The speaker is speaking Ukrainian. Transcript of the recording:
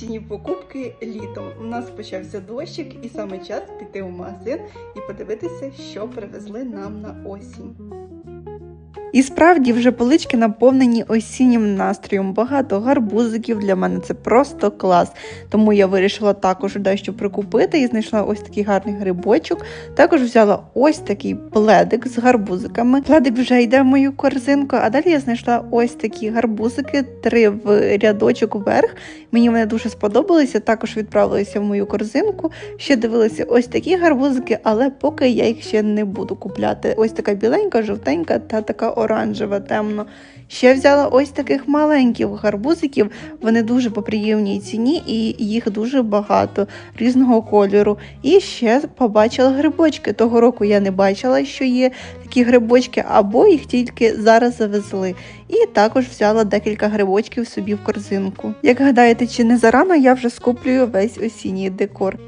осінні покупки літом. У нас почався дощик, і саме час піти в магазин і подивитися, що привезли нам на осінь. І справді вже полички наповнені осіннім настроєм. Багато гарбузиків для мене це просто клас. Тому я вирішила також дещо прикупити і знайшла ось такий гарний грибочок. Також взяла ось такий пледик з гарбузиками. Пледик вже йде в мою корзинку, а далі я знайшла ось такі гарбузики, три в рядочок вверх. Мені вони дуже сподобалися. Також відправилися в мою корзинку. Ще дивилися ось такі гарбузики, але поки я їх ще не буду купляти. Ось така біленька, жовтенька та така оранжева, темно. Ще взяла ось таких маленьких гарбузиків. Вони дуже по приємній ціні і їх дуже багато різного кольору. І ще побачила грибочки. Того року я не бачила, що є такі грибочки, або їх тільки зараз завезли. І також взяла декілька грибочків собі в корзинку. Як гадаєте, чи не зарано я вже скуплюю весь осінній декор?